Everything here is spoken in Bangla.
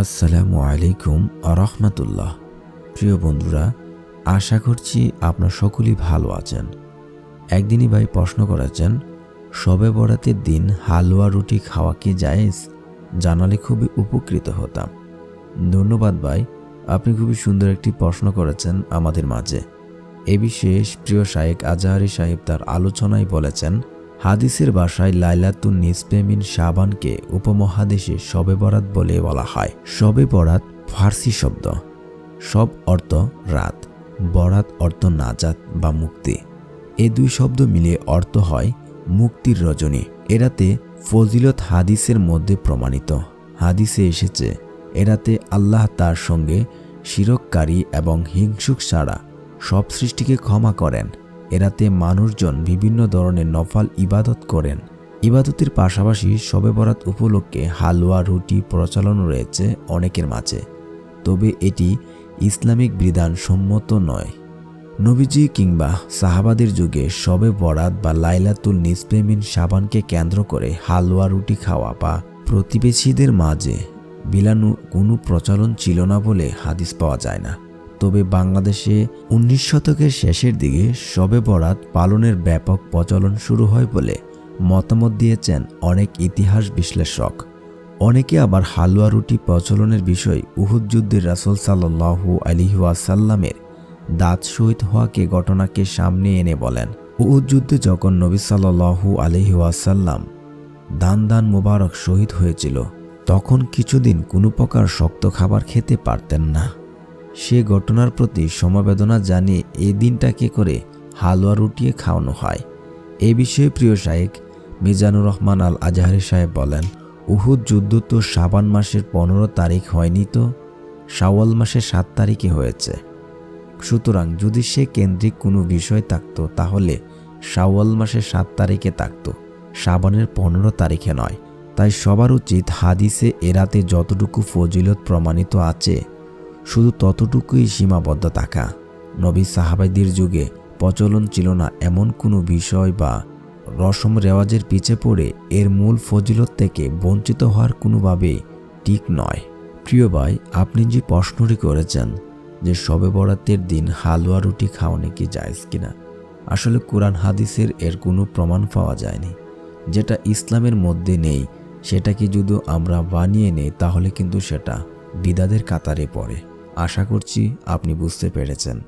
আসসালামু আলাইকুম আরহামতুল্লাহ প্রিয় বন্ধুরা, আশা করছি আপনার সকলেই ভালো আছেন। একদিনই ভাই প্রশ্ন করেছেন সবে বরাতের দিন হালুয়া রুটি খাওয়া কি জায়েজ? জানালে খুবই উপকৃত হতাম। ধন্যবাদ ভাই, আপনি খুবই সুন্দর একটি প্রশ্ন করেছেন আমাদের মাঝে। এ বিশেষ প্রিয় শায়েক আজাহারি সাহেব তার আলোচনায় বলেছেন হাদিসের ভাষায় লাইলাতুন নিসপেমিন শাবানকে উপমহাদেশে শবে বরাত বলে বলা হয়। শবে বরাত ফার্সি শব্দ। সব অর্থ রাত, বরাত অর্থ নাজাত বা মুক্তি। এ দুই শব্দ মিলে অর্থ হয় মুক্তির রজনী। এরাতে ফজিলত হাদিসের মধ্যে প্রমাণিত। হাদিসে এসেছে, এরাতে আল্লাহ তার সঙ্গে শিরককারী এবং হিংসুক ছাড়া সব সৃষ্টিকে ক্ষমা করেন। এরাতে মানুষজন বিভিন্ন ধরনের নফল ইবাদত করেন। ইবাদতের পাশাপাশি শবে বরাত উপলক্ষে হালুয়া, রুটি প্রচলন রয়েছে অনেকের মাঝে। তবে এটি ইসলামিক বিধান সম্মত নয়। নবীজি কিংবা সাহাবাদের যুগে শবে বরাত বা লাইলাতুল নিসপেমিন সাবানকে কেন্দ্র করে হালুয়া, রুটি খাওয়া বা প্রতিবেশীদের মাঝে বিলানু কোনো প্রচলন ছিল না বলে হাদিস পাওয়া যায় না। তবে বাংলাদেশে উনিশ শতকের শেষের দিকে শবে বরাত পালনের ব্যাপক প্রচলন শুরু হয় বলে মতামত দিয়েছেন অনেক ইতিহাস বিশ্লেষক। অনেকে আবার হালুয়া রুটি প্রচলনের বিষয় উহুদ যুদ্ধের রাসুল সাল্লাহু আলিহাসাল্লামের দাঁত শহীদ হওয়াকে ঘটনাকে সামনে এনে বলেন। উহুদ যুদ্ধে যখন নবী সাল্লাহু আলিহাসাল্লাম দান দান মোবারক শহীদ হয়েছিল, তখন কিছুদিন কোনো প্রকার শক্ত খাবার খেতে পারতেন না। সে ঘটনার প্রতি সমবেদনা জানিয়ে এই দিনটাকে করে হালুয়া রুটিয়ে খাওয়ানো হয়। এ বিষয়ে প্রিয় শাহেক মিজানুর রহমান আল আজাহারি সাহেব বলেন, উহুদ যুদ্ধ তো সাবান মাসের পনেরো তারিখ হয়নি তো? শাওয়াল মাসের সাত তারিখে হয়েছে। সুতরাং যদি সে কেন্দ্রিক কোনো বিষয় থাকত, তাহলে শাওয়াল মাসের সাত তারিখে থাকত। সাবানের পনেরো তারিখে নয়। তাই সবার উচিত হাদিসে এরাতে যতটুকু ফজিলত প্রমাণিত আছে শুধু ততটুকুই সীমাবদ্ধ থাকা। নবী সাহাবাইদের যুগে প্রচলন ছিল না এমন কোনো বিষয় বা রসম রেওয়াজের পিছে পড়ে এর মূল ফজিলত থেকে বঞ্চিত হওয়ার কোনোভাবে ঠিক নয়। প্রিয় ভাই, আপনি যে প্রশ্নটি করেছেন যে শবে বরাতের দিন হালুয়া রুটি খাওয়ানো কি জায়েজ কিনা, আসলে কোরআন হাদিসের এর কোনো প্রমাণ পাওয়া যায়নি। যেটা ইসলামের মধ্যে নেই, সেটাকে যদি আমরা বানিয়ে নেই, তাহলে কিন্তু সেটা বিদাদের কাতারে পড়ে। আশা করছি আপনি বুঝতে পেরেছেন।